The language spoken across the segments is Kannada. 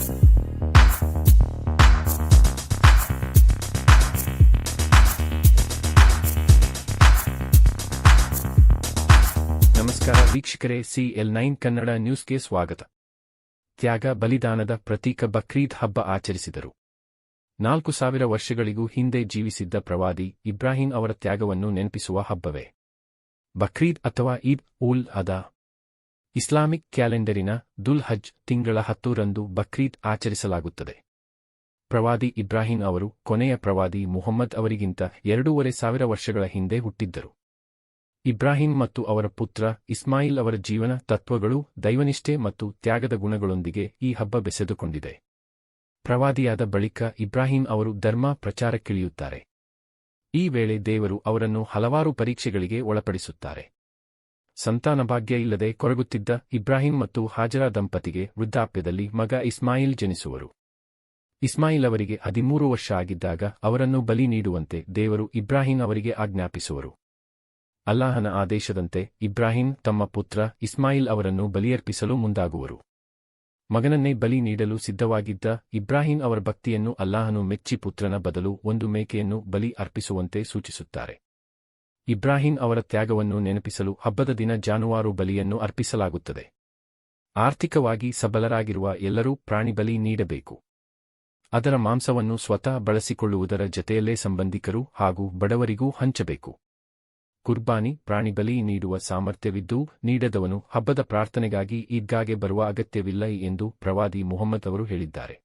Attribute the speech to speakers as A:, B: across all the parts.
A: ನಮಸ್ಕಾರ ವೀಕ್ಷಕರೇ ಸಿ ಎಲ್ ನೈನ್ ಕನ್ನಡ ನ್ಯೂಸ್ಗೆ ಸ್ವಾಗತ. ತ್ಯಾಗ ಬಲಿದಾನದ ಪ್ರತೀಕ ಬಕ್ರೀದ್ ಹಬ್ಬ ಆಚರಿಸಿದರು. ನಾಲ್ಕು ಸಾವಿರ ವರ್ಷಗಳಿಗೂ ಹಿಂದೆ ಜೀವಿಸಿದ್ದ ಪ್ರವಾದಿ ಇಬ್ರಾಹಿಂ ಅವರ ತ್ಯಾಗವನ್ನು ನೆನಪಿಸುವ ಹಬ್ಬವೇ. ಬಕ್ರೀದ್ ಅಥವಾ ಈದ್ ಉಲ್ ಅದಾ ಇಸ್ಲಾಮಿಕ್ ಕ್ಯಾಲೆಂಡರಿನ ದುಲ್ ಹಜ್ ತಿಂಗಳ ಹತ್ತೂರಂದು ಬಕ್ರೀದ್ ಆಚರಿಸಲಾಗುತ್ತದೆ. ಪ್ರವಾದಿ ಇಬ್ರಾಹಿಂ ಅವರು ಕೊನೆಯ ಪ್ರವಾದಿ ಮುಹಮ್ಮದ್ ಅವರಿಗಿಂತ ಎರಡೂವರೆ ಸಾವಿರ ವರ್ಷಗಳ ಹಿಂದೆ ಹುಟ್ಟಿದ್ದರು. ಇಬ್ರಾಹಿಂ ಮತ್ತು ಅವರ ಪುತ್ರ ಇಸ್ಮಾಯಿಲ್ ಅವರ ಜೀವನ ತತ್ವಗಳು ದೈವನಿಷ್ಠೆ ಮತ್ತು ತ್ಯಾಗದ ಗುಣಗಳೊಂದಿಗೆ ಈ ಹಬ್ಬ ಬೆಸೆದುಕೊಂಡಿದೆ. ಪ್ರವಾದಿಯಾದ ಬಳಿಕ ಇಬ್ರಾಹಿಂ ಅವರು ಧರ್ಮ ಪ್ರಚಾರಕ್ಕಿಳಿಯುತ್ತಾರೆ. ಈ ವೇಳೆ ದೇವರು ಅವರನ್ನು ಹಲವಾರು ಪರೀಕ್ಷೆಗಳಿಗೆ ಒಳಪಡಿಸುತ್ತಾರೆ. ಸಂತಾನಭಾಗ್ಯ ಇಲ್ಲದೆ ಕೊರಗುತ್ತಿದ್ದ ಇಬ್ರಾಹಿಂ ಮತ್ತು ಹಾಜರಾ ದಂಪತಿಗೆ ವೃದ್ಧಾಪ್ಯದಲ್ಲಿ ಮಗ ಇಸ್ಮಾಯಿಲ್ ಜನಿಸುವರು. ಇಸ್ಮಾಯಿಲ್ ಅವರಿಗೆ ಹದಿಮೂರು ವರ್ಷ ಆಗಿದ್ದಾಗ ಅವರನ್ನು ಬಲಿ ನೀಡುವಂತೆ ದೇವರು ಇಬ್ರಾಹಿಂ ಅವರಿಗೆ ಆಜ್ಞಾಪಿಸುವರು. ಅಲ್ಲಾಹನ ಆದೇಶದಂತೆ ಇಬ್ರಾಹಿಂ ತಮ್ಮ ಪುತ್ರ ಇಸ್ಮಾಯಿಲ್ ಅವರನ್ನು ಬಲಿಯರ್ಪಿಸಲು ಮುಂದಾಗುವರು. ಮಗನನ್ನೇ ಬಲಿ ನೀಡಲು ಸಿದ್ಧವಾಗಿದ್ದ ಇಬ್ರಾಹಿಂ ಅವರ ಭಕ್ತಿಯನ್ನು ಅಲ್ಲಾಹನು ಮೆಚ್ಚಿ ಪುತ್ರನ ಬದಲು ಒಂದು ಮೇಕೆಯನ್ನು ಬಲಿ ಅರ್ಪಿಸುವಂತೆ ಸೂಚಿಸುತ್ತಾರೆ. ಇಬ್ರಾಹಿಂ ಅವರ ತ್ಯಾಗವನ್ನು ನೆನಪಿಸಲು ಹಬ್ಬದ ದಿನ ಜಾನುವಾರು ಬಲಿಯನ್ನು ಅರ್ಪಿಸಲಾಗುತ್ತದೆ. ಆರ್ಥಿಕವಾಗಿ ಸಬಲರಾಗಿರುವ ಎಲ್ಲರೂ ಪ್ರಾಣಿಬಲಿ ನೀಡಬೇಕು. ಅದರ ಮಾಂಸವನ್ನು ಸ್ವತಃ ಬಳಸಿಕೊಳ್ಳುವುದರ ಜತೆಯಲ್ಲೇ ಸಂಬಂಧಿಕರು ಹಾಗೂ ಬಡವರಿಗೂ ಹಂಚಬೇಕು. ಕುರ್ಬಾನಿ ಪ್ರಾಣಿಬಲಿ ನೀಡುವ ಸಾಮರ್ಥ್ಯವಿದ್ದು, ನೀಡದವನು ಹಬ್ಬದ ಪ್ರಾರ್ಥನೆಗಾಗಿ ಈದ್ಗಾಗೆ ಬರುವ ಅಗತ್ಯವಿಲ್ಲ ಎಂದು ಪ್ರವಾದಿ ಮುಹಮ್ಮದ್ ಅವರು ಹೇಳಿದ್ದಾರೆ.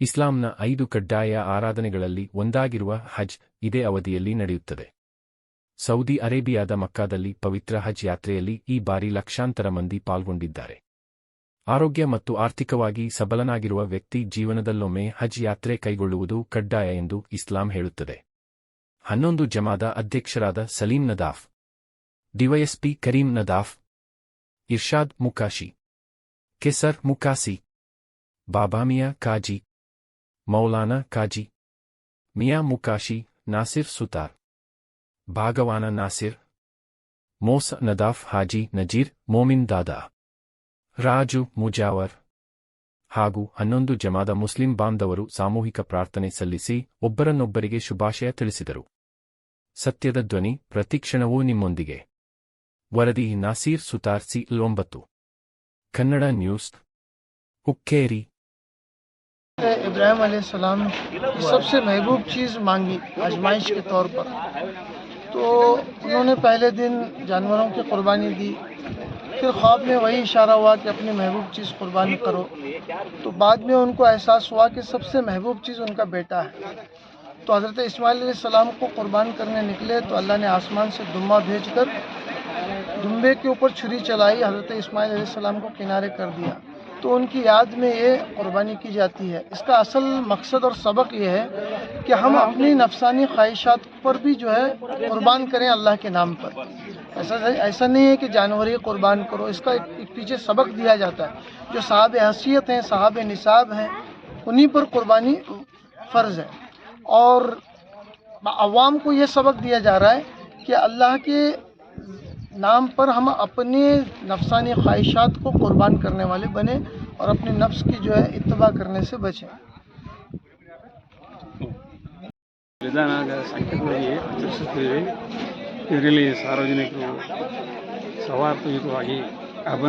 A: ಇಸ್ಲಾಂನ ಐದು ಕಡ್ಡಾಯ ಆರಾಧನೆಗಳಲ್ಲಿ ಒಂದಾಗಿರುವ ಹಜ್ ಇದೇ ಅವಧಿಯಲ್ಲಿ ನಡೆಯುತ್ತದೆ. ಸೌದಿ ಅರೇಬಿಯಾದ ಮಕ್ಕಾದಲ್ಲಿ ಪವಿತ್ರ ಹಜ್ ಯಾತ್ರೆಯಲ್ಲಿ ಈ ಬಾರಿ ಲಕ್ಷಾಂತರ ಮಂದಿ ಪಾಲ್ಗೊಂಡಿದ್ದಾರೆ. ಆರೋಗ್ಯ ಮತ್ತು ಆರ್ಥಿಕವಾಗಿ ಸಬಲನಾಗಿರುವ ವ್ಯಕ್ತಿ ಜೀವನದಲ್ಲೊಮ್ಮೆ ಹಜ್ ಯಾತ್ರೆ ಕೈಗೊಳ್ಳುವುದು ಕಡ್ಡಾಯ ಎಂದು ಇಸ್ಲಾಂ ಹೇಳುತ್ತದೆ. ಹನ್ನೊಂದು ಜಮಾದ ಅಧ್ಯಕ್ಷರಾದ ಸಲೀಂ ನದಾಫ್, ಡಿವೈಎಸ್ಪಿ ಕರೀಂ ನದಾಫ್, ಇರ್ಷಾದ್ ಮುಕಾಶಿ, ಕೆಸರ್ ಮುಕಾಸಿ, ಬಾಬಾಮಿಯಾ ಕಾಜಿ, ಮೌಲಾನಾ ಕಾಜಿ, ಮಿಯಾ ಮುಕಾಶಿ, ನಾಸಿರ್ ಸುತಾರ್. ಭಾಗವಾನ ನಾಸಿರ್ ಮೋಸ ನದಾಫ್ ಹಾಜಿ ನಜೀರ್ ಮೋಮಿನ್ ದಾದಾ ರಾಜು ಮುಜಾವರ್ ಹಾಗೂ ಹನ್ನೊಂದು ಜಮಾದ ಮುಸ್ಲಿಂ ಬಾಂಧವರು ಸಾಮೂಹಿಕ ಪ್ರಾರ್ಥನೆ ಸಲ್ಲಿಸಿ ಒಬ್ಬರನ್ನೊಬ್ಬರಿಗೆ ಶುಭಾಶಯ ತಿಳಿಸಿದರು ಸತ್ಯದ ಧ್ವನಿ ಪ್ರತಿಕ್ಷಣವೂ ನಿಮ್ಮೊಂದಿಗೆ ವರದಿ ನಾಸೀರ್ ಸುತಾರ್ ಸಿ ಒಂಬತ್ತು ಕನ್ನಡ ನ್ಯೂಸ್ ಹುಕ್ಕೇರಿ
B: इब्राहिम अलैहिस्सलाम की सबसे महबूब चीज़ मांगी आजमाइश के तौर पर تو انہوں نے پہلے دن جانوروں کی قربانی دی، پھر خواب میں وہی اشارہ ہوا کہ اپنی محبوب چیز قربانی کرو۔ تو بعد میں ان کو احساس ہوا کہ سب سے محبوب چیز ان کا بیٹا ہے۔ تو حضرت اسماعیل علیہ السلام کو قربان کرنے نکلے تو اللہ نے آسمان سے دمہ بھیج کر دمبے کے اوپر چھری چلائی، حضرت اسماعیل علیہ السلام کو کنارے کر دیا۔ تو ان کی یاد میں یہ قربانی کی جاتی ہے۔ اس کا اصل مقصد اور سبق یہ ہے کہ ہم اپنی نفسانی خواہشات پر بھی جو ہے قربان کریں اللہ کے نام پر۔ ایسا ایسا نہیں ہے کہ جانوری قربان کرو، اس کا ایک پیچھے سبق دیا جاتا ہے۔ جو صاحب حیثیت ہیں صاحب نصاب ہیں، انہی پر قربانی فرض ہے۔ اور عوام کو یہ سبق دیا جا رہا ہے کہ اللہ کے نام پر ہم اپنے نفسانی خواہشات کو قربان کرنے
C: والے بنیں اور اپنے نفس کی جو ہے اتباع کرنے سے بچیں۔ سارج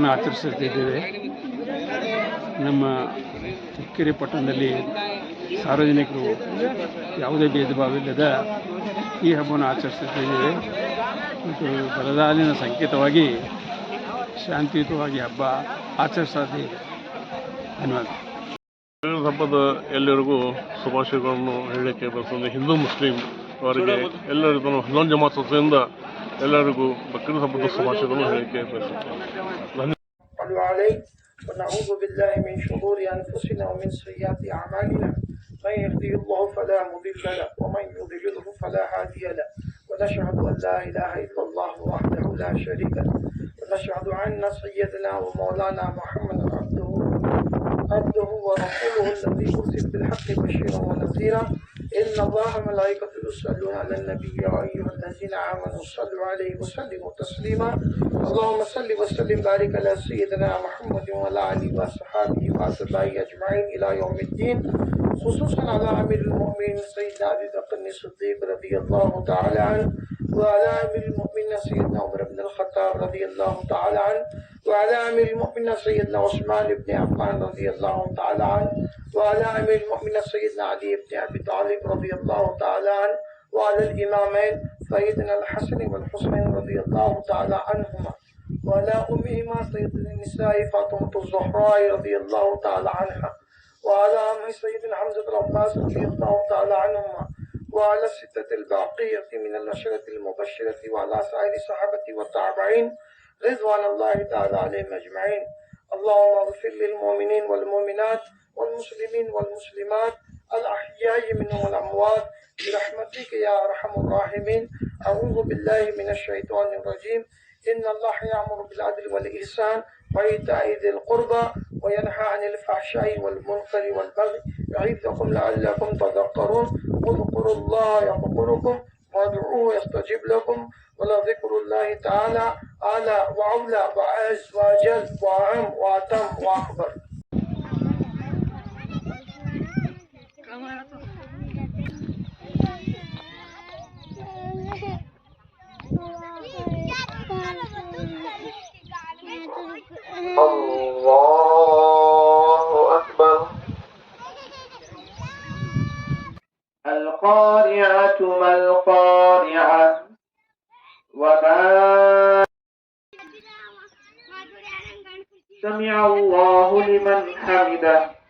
C: آچرس نکری پٹ سارجنک آچرس ಮತ್ತು ಬರಗಾಲಿನ ಸಂಕೇತವಾಗಿ ಶಾಂತಿಯುತವಾಗಿ ಹಬ್ಬ ಆಚರಿಸುತ್ತಿದ್ದೇವೆ ಧನ್ಯವಾದ
D: ಬಕ್ರೀದ್ ಹಬ್ಬದ ಎಲ್ಲರಿಗೂ ಶುಭಾಶಯಗಳನ್ನು ಹೇಳಲಿಕ್ಕೆ ಬಯಸುತ್ತೆ ಹಿಂದೂ ಮುಸ್ಲಿಂ ಅವರಿಗೆ ಎಲ್ಲರಿಗೂ ಹನ್ನೊಂದು ಜಮಾತ್ ವತಿಯಿಂದ ಎಲ್ಲರಿಗೂ ಬಕ್ರೀದ್ ಹಬ್ಬದ ಶುಭಾಶಯಗಳನ್ನು ಹೇಳಲಿಕ್ಕೆ ಬಯಸುತ್ತೇನೆ ಧನ್ಯವಾದ
B: صلوا عليه ونعوذ بالله من شرور أنفسنا ومن سيئات أعمالنا من يهده الله فلا مضل له ومن يضلله فلا هادي له ونشهد أن لا إله إلا الله وحده لا شريك له. ونشهد أن سيدنا ومولانا محمدا عبده عبده ورسوله الذي أرسل بالحق بشيرا ونذيرا. إن الله وملائكته يصلون على النبي يا أيها الذين آمنوا صلوا عليه وسلموا تسليما. اللهم صل وسلم بارك على سيدنا محمد وعلى آله وصحبه وأتباعه أجمعين إلى يوم الدين. خصوصا على أمير المؤمنين سيدنا أبي بكر الصديق رضي الله تعالى عنه وعلى أمير المؤمنين سيدنا عمر بن الخطاب رضي الله تعالى عنه وعلى أمير المؤمنين سيدنا عثمان بن عفان رضي الله تعالى عنه وعلى أمير المؤمنين سيدنا علي بن أبي طالب رضي الله تعالى عنه وعلى الإمامين سيدنا الحسن والحسين رضي الله تعالى عنهما وعلى أمهما سيدنا النساء فاطمة الزهراء رضي الله تعالى عنها. وعلى أمه سيدنا حمزة العباس رضي الله تعالى عنهما وعلى الستة الباقية من العشرة المبشرة وعلى سائر الصحابة والتابعين رضوان الله تعالى عليهم أجمعين. اللهم اغفر للمؤمنين والمؤمنات والمسلمين والمسلمات الأحياء منهم والأموات برحمتك يا أرحم الراحمين. أعوذ بالله من الشيطان الرجيم. إن الله يأمر بالعدل والإحسان وإيتاء ذي القربى وينهى عن الفحشاء والمنكر والبغي يعظكم لعلكم تذكرون. اذكروا الله يذكركم وادعوه يستجب لكم. ولذكر الله تعالى أعلى وأولى وأعز وأجل وأعم وأتم وأكبر.
E: القارعة ما القارعة؟ وما سمع الله لمن حمده.